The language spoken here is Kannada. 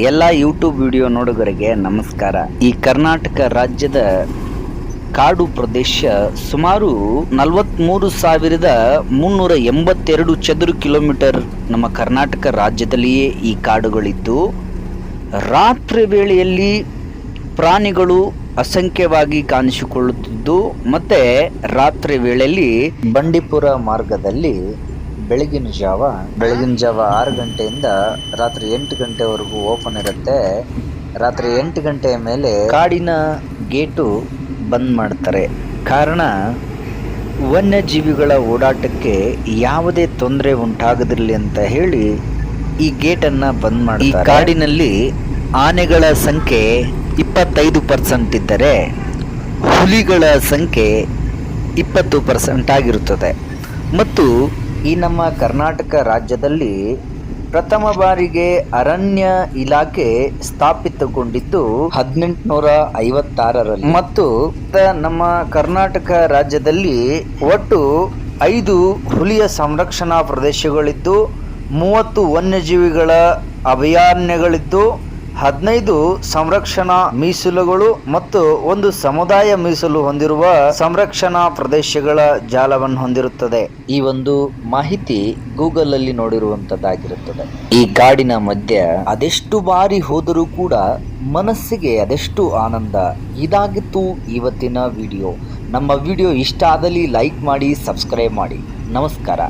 ಎಲ್ಲ ಯೂಟ್ಯೂಬ್ ವಿಡಿಯೋ ನೋಡುಗರಿಗೆ ನಮಸ್ಕಾರ. ಈ ಕರ್ನಾಟಕ ರಾಜ್ಯದ ಕಾಡು ಪ್ರದೇಶ ಸುಮಾರು ನಲವತ್ಮೂರು ಸಾವಿರದ ಮುನ್ನೂರ ಎಂಬತ್ತೆರಡು ಚದುರ ಕಿಲೋಮೀಟರ್ ನಮ್ಮ ಕರ್ನಾಟಕ ರಾಜ್ಯದಲ್ಲಿಯೇ ಈ ಕಾಡುಗಳಿದ್ದು, ರಾತ್ರಿ ವೇಳೆಯಲ್ಲಿ ಪ್ರಾಣಿಗಳು ಅಸಂಖ್ಯವಾಗಿ ಕಾಣಿಸಿಕೊಳ್ಳುತ್ತಿದ್ದು, ಮತ್ತೆ ರಾತ್ರಿ ವೇಳೆಯಲ್ಲಿ ಬಂಡೀಪುರ ಮಾರ್ಗದಲ್ಲಿ ಬೆಳಗಿನ ಜಾವ ಬೆಳಗಿನ ಜಾವ ಆರು ಗಂಟೆಯಿಂದ ರಾತ್ರಿ ಎಂಟು ಗಂಟೆವರೆಗೂ ಓಪನ್ ಇರುತ್ತೆ. ರಾತ್ರಿ ಎಂಟು ಗಂಟೆಯ ಮೇಲೆ ಕಾಡಿನ ಗೇಟು ಬಂದ್ ಮಾಡ್ತಾರೆ. ಕಾರಣ, ವನ್ಯಜೀವಿಗಳ ಓಡಾಟಕ್ಕೆ ಯಾವುದೇ ತೊಂದರೆ ಉಂಟಾಗದಿರಲಿ ಅಂತ ಹೇಳಿ ಈ ಗೇಟನ್ನು ಬಂದ್ ಮಾಡಿ ಕಾಡಿನಲ್ಲಿ ಆನೆಗಳ ಸಂಖ್ಯೆ ಇಪ್ಪತ್ತೈದು ಪರ್ಸೆಂಟ್ ಇದ್ದರೆ ಹುಲಿಗಳ ಸಂಖ್ಯೆ ಇಪ್ಪತ್ತು ಪರ್ಸೆಂಟ್ ಆಗಿರುತ್ತದೆ. ಮತ್ತು ಈ ನಮ್ಮ ಕರ್ನಾಟಕ ರಾಜ್ಯದಲ್ಲಿ ಪ್ರಥಮ ಬಾರಿಗೆ ಅರಣ್ಯ ಇಲಾಖೆ ಸ್ಥಾಪಿತಗೊಂಡಿದ್ದು ಹದಿನೆಂಟುನೂರ ಐವತ್ತಾರರಲ್ಲಿ. ಮತ್ತು ನಮ್ಮ ಕರ್ನಾಟಕ ರಾಜ್ಯದಲ್ಲಿ ಒಟ್ಟು ಐದು ಹುಲಿಯ ಸಂರಕ್ಷಣಾ ಪ್ರದೇಶಗಳಿದ್ದು, ಮೂವತ್ತು ವನ್ಯಜೀವಿಗಳ ಅಭಯಾರಣ್ಯಗಳಿದ್ದು ಹದಿನೈದು ಸಂರಕ್ಷಣಾ ಮೀಸಲುಗಳು ಮತ್ತು ಒಂದು ಸಮುದಾಯ ಮೀಸಲು ಹೊಂದಿರುವ ಸಂರಕ್ಷಣಾ ಪ್ರದೇಶಗಳ ಜಾಲವನ್ನು ಹೊಂದಿರುತ್ತದೆ. ಈ ಒಂದು ಮಾಹಿತಿ ಗೂಗಲ್ ಅಲ್ಲಿ ನೋಡಿರುವಂತದ್ದಾಗಿರುತ್ತದೆ. ಈ ಕಾಡಿನ ಮಧ್ಯ ಅದೆಷ್ಟು ಬಾರಿ ಹೋದರೂ ಕೂಡ ಮನಸ್ಸಿಗೆ ಅದೆಷ್ಟು ಆನಂದ. ಇದಾಗಿತ್ತು ಇವತ್ತಿನ ವಿಡಿಯೋ. ನಮ್ಮ ವಿಡಿಯೋ ಇಷ್ಟ ಆದಲ್ಲಿ ಲೈಕ್ ಮಾಡಿ, ಸಬ್ಸ್ಕ್ರೈಬ್ ಮಾಡಿ. ನಮಸ್ಕಾರ.